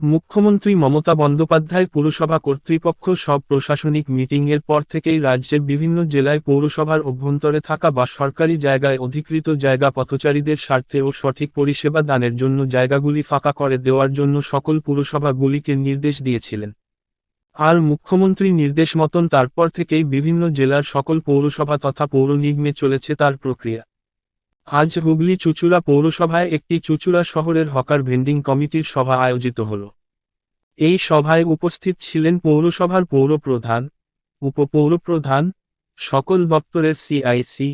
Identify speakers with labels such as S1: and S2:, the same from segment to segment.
S1: মুখ্যমন্ত্রী মমতা বন্দ্যোপাধ্যায় পুরসভা কর্তৃপক্ষ সব প্রশাসনিক মিটিংয়ের পর থেকেই রাজ্যের বিভিন্ন জেলায় পৌরসভার অভ্যন্তরে থাকা বা সরকারি জায়গায় অধিকৃত জায়গা পথচারীদের স্বার্থে ও সঠিক পরিষেবা দানের জন্য জায়গাগুলি ফাঁকা করে দেওয়ার জন্য সকল পুরসভাগুলিকে নির্দেশ দিয়েছিলেন। আর মুখ্যমন্ত্রী নির্দেশ মতন তারপর থেকেই বিভিন্ন জেলার সকল পৌরসভা তথা পৌর নিগমে চলেছে তার প্রক্রিয়া। আজ হুগলি চুচুড়া পৌরসভায় একটি চুচুড়া শহরের হকার ভেন্ডিং কমিটির সভা আয়োজিত হল। এই সভায় উপস্থিত ছিলেন পৌরসভার পৌরপ্রধান, উপপৌরপ্রধান, সকল দপ্তরের সিআইসি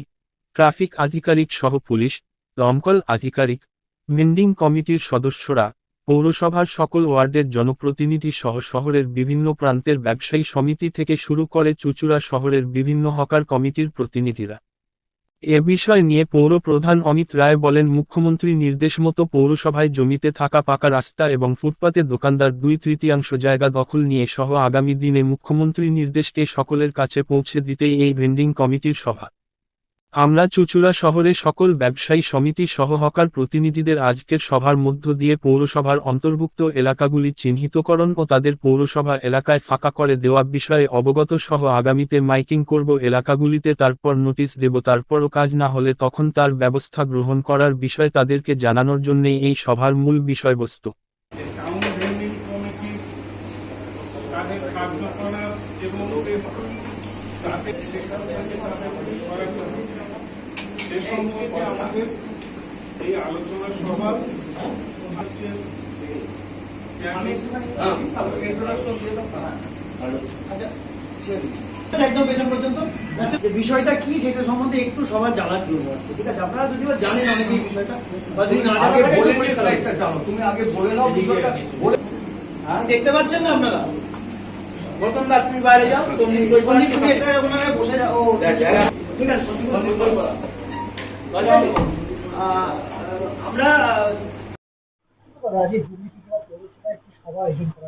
S1: ট্রাফিক আধিকারিক সহ পুলিশ, দমকল আধিকারিক ভেন্ডিং কমিটির সদস্যরা, পৌরসভার সকল ওয়ার্ডের জনপ্রতিনিধি সহ শহরের বিভিন্ন প্রান্তের ব্যবসায়ী সমিতি থেকে শুরু করে চুচুড়া শহরের বিভিন্ন হকার কমিটির প্রতিনিধিরা। এ বিষয় নিয়ে পৌর প্রধান অমিত রায় বলেন, মুখ্যমন্ত্রী নির্দেশ মতো পৌরসভায় জমিতে থাকা পাকা রাস্তা এবং ফুটপাতে দোকানদার দুই তৃতীয়াংশ জায়গা দখল নিয়ে সহ আগামী দিনে মুখ্যমন্ত্রী নির্দেশকে সকলের কাছে পৌঁছে দিতেই এই ভেন্ডিং কমিটির সভা। আমরা চুচুড়া শহরে সকল ব্যবসায়ী সমিতি সহ হকার প্রতিনিধিদের আজকের সভার মধ্য দিয়ে পৌরসভার অন্তর্ভুক্ত এলাকাগুলি চিহ্নিতকরণ ও তাদের পৌরসভা এলাকায় ফাঁকা করে দেওয়া বিষয়ে অবগত সহ আগামীতে মাইকিং করব এলাকাগুলিতে তারপর নোটিশ দেব, তারপরও কাজ না হলে তখন তার ব্যবস্থা গ্রহণ করার বিষয় তাদেরকে জানানোর জন্যই এই সভার মূল বিষয়বস্তু।
S2: এবং তাদের সেখান থেকে তাদের সরাতে হবে সে সম্পর্কে আমাদের এই আলোচনা সভা হচ্ছে
S3: আচ্ছা একদম পেছন পর্যন্ত আচ্ছা যে বিষয়টা কি সেটা সম্বন্ধে একটু সবার জানার জন্য ঠিক আছে আপনারা যদিও জানেন অনেকে বিষয়টা বা যদি না
S4: আগে বলে তুমি আগে বলে নাও বিষয়টা বলে হ্যাঁ
S3: দেখতে পাচ্ছেন না আপনারা
S4: গৌতম দা তুমি বাইরে যাও তুমি
S3: বসে যাও ঠিক আছে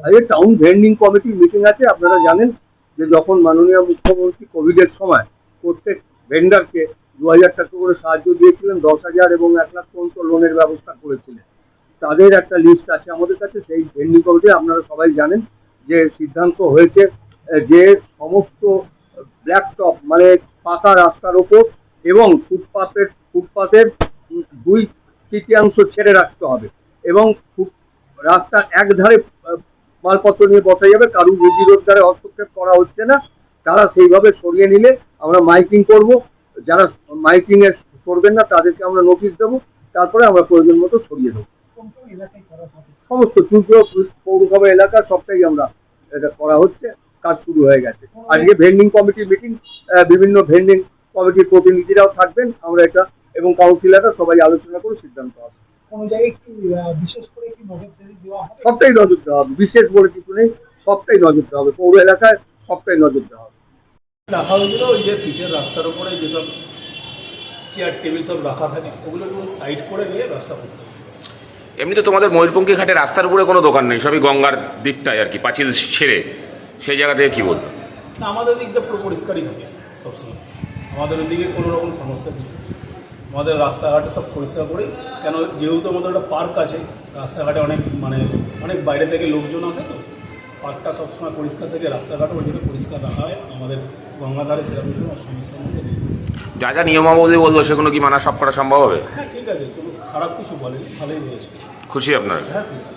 S5: আজকে টাউন ভেন্ডিং কমিটি মিটিং আছে, আপনারা জানেন যে যখন মাননীয় মুখ্যমন্ত্রী কোভিডের সময় প্রত্যেক ভেন্ডারকে দু হাজার টাকা করে সাহায্য দিয়েছিলেন দশ হাজার এবং এক লাখ পর্যন্ত লোনের ব্যবস্থা করেছিলেন। তাদের একটা লিস্ট আছে আমাদের কাছে, সেই ভেন্ডিং কমিটি আপনারা সবাই জানেন যে সিদ্ধান্ত হয়েছে যে সমস্ত ব্ল্যাকটপ মানে পাকা রাস্তার ওপর এবং ফুটপাতের উম, দুই তৃতীয়াংশ ছেড়ে রাখতে হবে এবং রাস্তার এক ধারে মালপত্র নিয়ে বসা যাবে। কারুর রুজি রোজগারে হস্তক্ষেপ করা হচ্ছে না। তারা সেইভাবে সরিয়ে নিলে আমরা মাইকিং করব। যারা মাইকিং এ সরবেন না তাদেরকে আমরা নোটিশ দেবো। তারপরে আমরা প্রয়োজন মতো সরিয়ে দেবো। সমস্ত চুচুড়ো পৌরসভা এলাকা সবটাই আমরা এটা করা হচ্ছে। কাজ শুরু হয়ে গেছে। আজকে ভেন্ডিং কমিটির মিটিং বিভিন্ন ভেন্ডিং কমিটির প্রতিনিধিরাও থাকবেন আমরা এটা এবং কাউন্সিলররা সবাই আলোচনা করে সিদ্ধান্ত হবে।
S3: কোনো জায়গায় একটু আহ, বিশেষ করে কি নজরদারি দেওয়া
S5: সবটাই নজর দেওয়া হবে বিশেষ বলে কিছু নেই সবটাই নজর দেওয়া হবে পৌর এলাকায় সবটাই নজর দেওয়া হবে।
S6: রাখা হয়েছিল ওই যে পিচের রাস্তার উপরে যেসব চেয়ার টেবিল সব রাখা থাকে ওগুলো একটু সাইড করে নিয়ে ব্যবসা করতে হবে।
S7: এমনিতে তোমাদের ময়ূরপঙ্খী ঘাটে রাস্তার উপরে কোনো দোকান নেই সবই গঙ্গার দিকটায় আর কি পাঁচিল ছেড়ে। সেই জায়গা থেকে কি বলব?
S6: আমাদের দিকটা পুরো পরিষ্কারই থাকে সবসময়। আমাদের ওদিকে কোনো রকম সমস্যা কিছু নেই। আমাদের রাস্তাঘাটে সব পরিষ্কার করি কেন যেহেতু আমাদের একটা পার্ক আছে রাস্তাঘাটে অনেক মানে অনেক বাইরে থেকে লোকজন আসে তো পার্কটা সবসময় পরিষ্কার থেকে রাস্তাঘাটও ওইদিকে পরিষ্কার রাখা হয়। আমাদের গঙ্গাধারে সেরকম কোনো সমস্যার মধ্যে নেই।
S7: যা যা নিয়মাবলী বলব সেগুলো কি মানা সব করা সম্ভব হবে?
S6: হ্যাঁ ঠিক আছে কোনো খারাপ কিছু বলেনি ভালোই হয়েছে।
S7: খুশি আপনারা?
S6: হ্যাঁ খুশি।